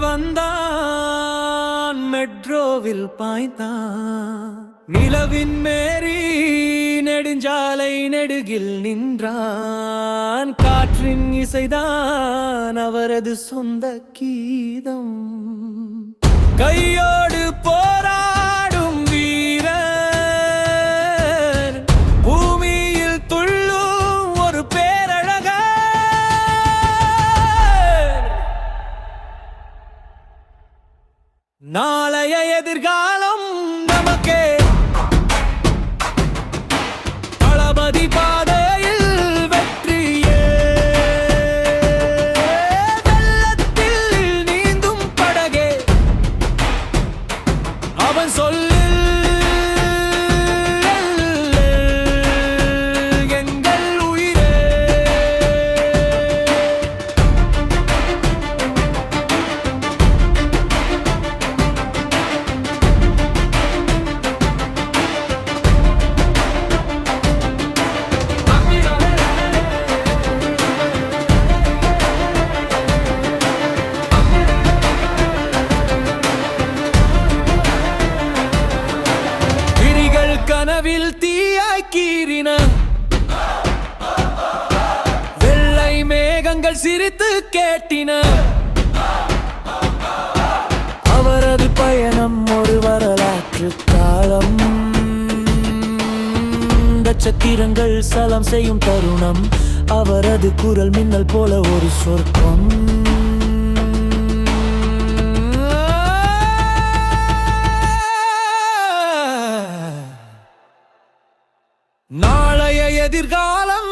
வந்தான் மெட்ரோவில் பாய்ந்தான். நிலவின் மேரி நெடுஞ்சாலை நெடுகில் நின்றான். காற்றின் இசைதான் அவரது சொந்த கீதம். கையோடு போற நாளைய எதிர்காலம் கனவில் தீயாய் கீறின. வெள்ளை மேகங்கள் சிரித்து கேட்டின. அவரது பயணம் ஒரு வரலாற்று காலம். நட்சத்திரங்கள் சலம் செய்யும் தருணம். அவரது குரல் மின்னல் போல ஒரு சொர்க்கம். நாளைய எதிர்காலம்